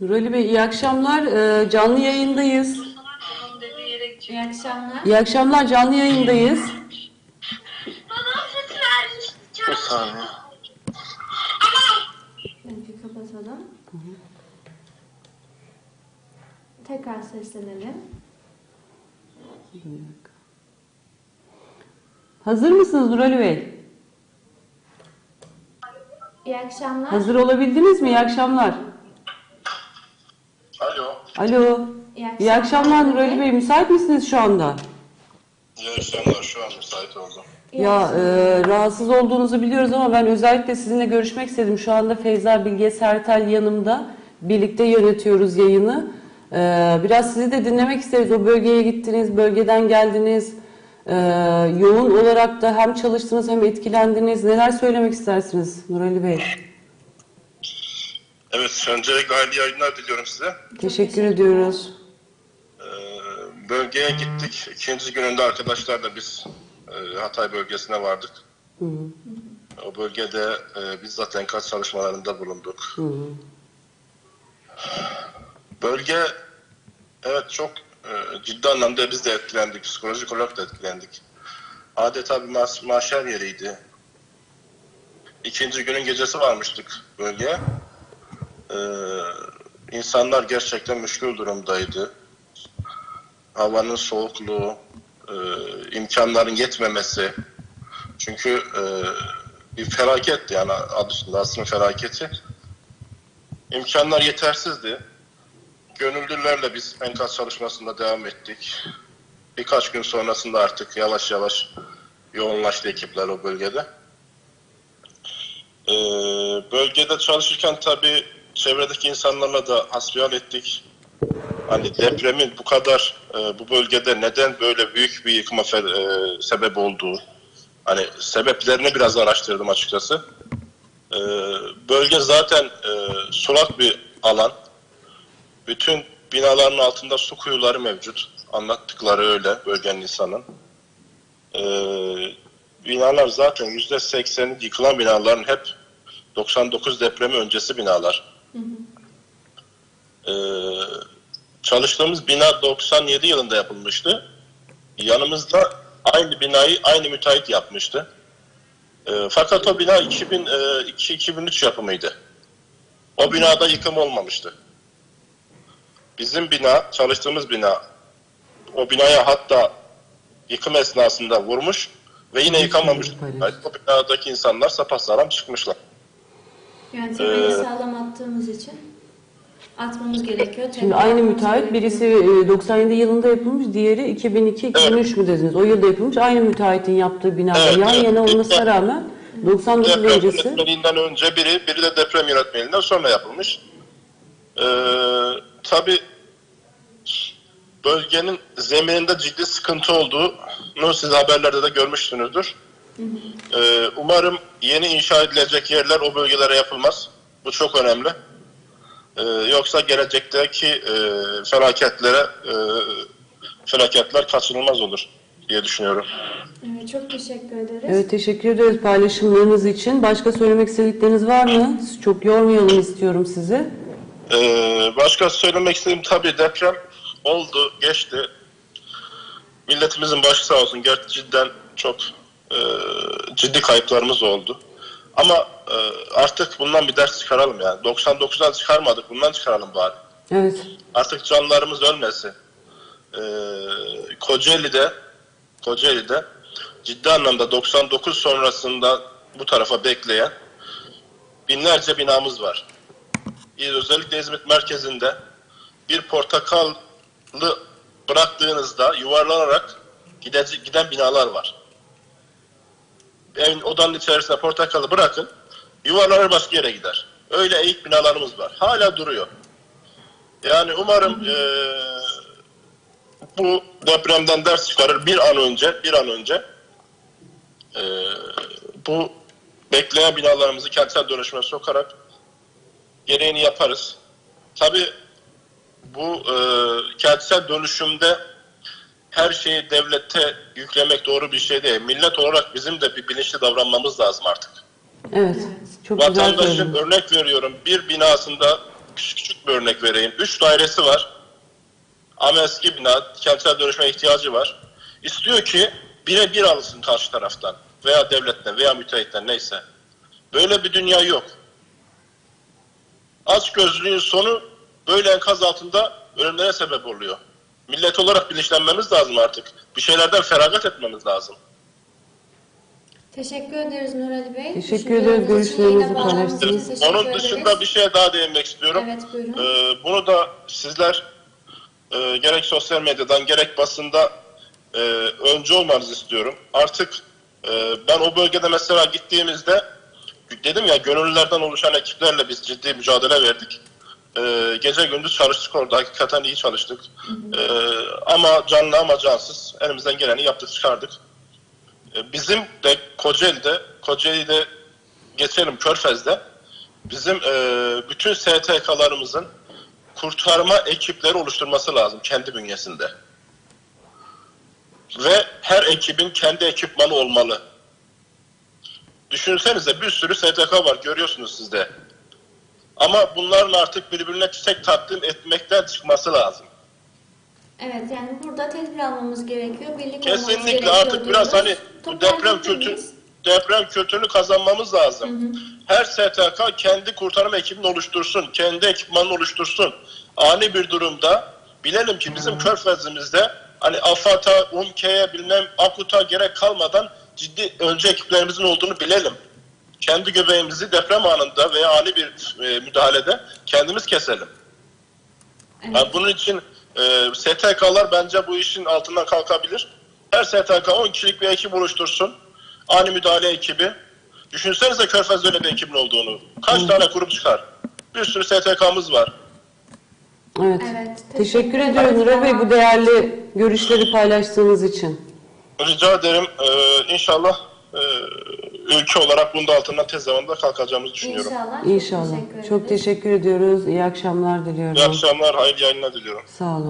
Nurali Bey iyi akşamlar. Ee, canlı yayındayız. İyi akşamlar. İyi akşamlar canlı yayındayız. Bana süt vermiş. Bir saniye. Önce kapatalım. Tekrar seslenelim. Hazır mısınız Nurali Bey? İyi akşamlar. Hazır olabildiniz mi? İyi akşamlar. Alo. İyi akşamlar. İyi akşamlar Nurali Bey. Müsait misiniz şu anda? İyi akşamlar. Şu an müsait oldum. İyi Ya e, rahatsız olduğunuzu biliyoruz ama ben özellikle sizinle görüşmek istedim. Şu anda Feyza Bilge Sertel yanımda. Birlikte yönetiyoruz yayını. E, biraz sizi de dinlemek isteriz. O bölgeye gittiniz, bölgeden geldiniz. E, yoğun olarak da hem çalıştınız hem etkilendiniz. Neler söylemek istersiniz Nurali Bey? Evet, öncelikle hayırlı yayınlar diliyorum size. Teşekkür ediyoruz. Ee, bölgeye gittik. İkinci gününde arkadaşlarla biz e, Hatay bölgesine vardık. Hı hı, O bölgede e, bizzat enkaz çalışmalarında bulunduk. hı hı. Bölge evet çok e, ciddi anlamda biz de etkilendik. Psikolojik olarak da etkilendik. Adeta bir mas mahşer yeriydi. İkinci günün gecesi varmıştık bölgeye. Ee, insanlar gerçekten müşkül durumdaydı. Havanın soğukluğu, e, imkanların yetmemesi. Çünkü e, bir felaketti yani adı üstünde aslında felaketi. İmkanlar yetersizdi. Gönüllülerle biz enkaz çalışmasında devam ettik. Birkaç gün sonrasında artık yavaş yavaş yoğunlaştı ekipler o bölgede. Ee, bölgede çalışırken tabii çevredeki insanlarla da hasbihal ettik. Hani depremin bu kadar e, bu bölgede neden böyle büyük bir yıkıma fe- e, sebep olduğu, hani sebeplerini biraz araştırdım açıkçası. Ee, bölge zaten e, sulak bir alan. Bütün binaların altında su kuyuları mevcut. Anlattıkları öyle bölgenin insanın. Ee, binalar zaten yüzde sekseni yıkılan binaların hep 99 depremi öncesi binalar. Ee, çalıştığımız bina 97 yılında yapılmıştı. Yanımızda aynı binayı aynı müteahhit yapmıştı. Ee, fakat o bina 2002-2003 yapımıydı. O binada yıkım olmamıştı. Bizim bina, çalıştığımız bina, o binaya hatta yıkım esnasında vurmuş ve yine yıkamamış. O binadaki insanlar sapasağlam çıkmışlar. Yani temeyi Ee, sağlam attığımız için atmamız gerekiyor. Şimdi aynı müteahhit birisi e, 97 yılında yapılmış, diğeri 2002-2003 mü dediniz? O yılda yapılmış. Aynı müteahhitin yaptığı binada Evet, yan evet. yana olmasına rağmen 99 Deprem öncesi. yönetmeliğinden önce biri, biri de deprem yönetmeliğinden sonra yapılmış. Ee, tabii bölgenin zemininde ciddi sıkıntı olduğunu siz haberlerde de görmüşsünüzdür. Ee, umarım yeni inşa edilecek yerler o bölgelere yapılmaz. Bu çok önemli. Ee, yoksa gelecekteki e, felaketlere e, felaketler kaçınılmaz olur diye düşünüyorum. Evet, çok teşekkür ederiz. Evet teşekkür ederiz paylaşımlarınız için. Başka söylemek istedikleriniz var mı? Çok yormayalım istiyorum sizi. Ee, başka söylemek istediğim tabii deprem oldu, geçti. Milletimizin başı sağ olsun. Gerçi cidden çok e, ciddi kayıplarımız oldu. Ama e, artık bundan bir ders çıkaralım yani. 99'dan çıkarmadık, bundan çıkaralım bari. Evet. Artık canlarımız ölmesin. Ee, Kocaeli'de Kocaeli'de ciddi anlamda 99 sonrasında bu tarafa bekleyen binlerce binamız var. Özellikle İzmit merkezinde bir portakallı bıraktığınızda yuvarlanarak giden binalar var. Evin odanın içerisine portakalı bırakın, yuvarlanır başka yere gider. Öyle eğik binalarımız var. Hala duruyor. Yani umarım eee, bu depremden ders çıkarır bir an önce, bir an önce eee, bu bekleyen binalarımızı kentsel dönüşüme sokarak gereğini yaparız. Tabii bu eee, kentsel dönüşümde her şeyi devlete yüklemek doğru bir şey değil. Millet olarak bizim de bir bilinçli davranmamız lazım artık. Evet. Çok güzel Vatandaşın söylediniz. örnek veriyorum bir binasında küçük küçük bir örnek vereyim. Üç dairesi var. Ama eski bina, kentsel dönüşme ihtiyacı var. İstiyor ki bire bir alınsın karşı taraftan veya devletten veya müteahhitten neyse. Böyle bir dünya yok. Aç gözlüğün sonu böyle enkaz altında ölümlere sebep oluyor. Millet olarak bilinçlenmemiz lazım artık. Bir şeylerden feragat etmemiz lazım. Teşekkür ederiz Nur Ali Bey. Teşekkür ederiz, için görüşlerinizi paylaştınız. Onun ederiz. dışında bir şeye daha değinmek istiyorum. Evet buyurun. Ee, bunu da sizler e, gerek sosyal medyadan gerek basında e, öncü olmanızı istiyorum. Artık e, ben o bölgede mesela gittiğimizde dedim ya gönüllülerden oluşan ekiplerle biz ciddi mücadele verdik. E, gece gündüz çalıştık orada. Hakikaten iyi çalıştık. E, ama canlı ama cansız elimizden geleni yaptık çıkardık. E, bizim de Kocaeli'de, Kocaeli'de geçelim Körfez'de bizim e, bütün STK'larımızın kurtarma ekipleri oluşturması lazım kendi bünyesinde. Ve her ekibin kendi ekipmanı olmalı. Düşünsenize bir sürü STK var görüyorsunuz siz de. Ama bunların artık birbirine çiçek takdim etmekten çıkması lazım. Evet yani burada tedbir almamız gerekiyor. Birlik Kesinlikle artık biraz hani bu deprem kültürü deprem kültürünü kazanmamız lazım. Her STK kendi kurtarma ekibini oluştursun, kendi ekipmanını oluştursun. Ani bir durumda bilelim ki bizim Körfez'imizde hani AFAD'a, UMKE'ye bilmem AKUT'a gerek kalmadan ciddi önce ekiplerimizin olduğunu bilelim. Kendi göbeğimizi deprem anında veya ani bir e, müdahalede kendimiz keselim. Evet. Yani bunun için e, STK'lar bence bu işin altından kalkabilir. Her STK 10 kişilik bir ekip oluştursun. Ani müdahale ekibi. Düşünsenize Körfez'de öyle bir ekibin olduğunu. Kaç tane kurum çıkar? Bir sürü STK'mız var. Evet. Evet, Teşekkür teşekkür ediyorum. Nuray Bey bu değerli görüşleri paylaştığınız için. Rica ederim. E, inşallah e, ülke olarak bunun da altından tez zamanda kalkacağımızı düşünüyorum. İnşallah. Çok İnşallah. teşekkür Çok ederiz. teşekkür ediyoruz. İyi akşamlar diliyorum. İyi akşamlar, hayırlı yayınlar diliyorum. Sağ olun.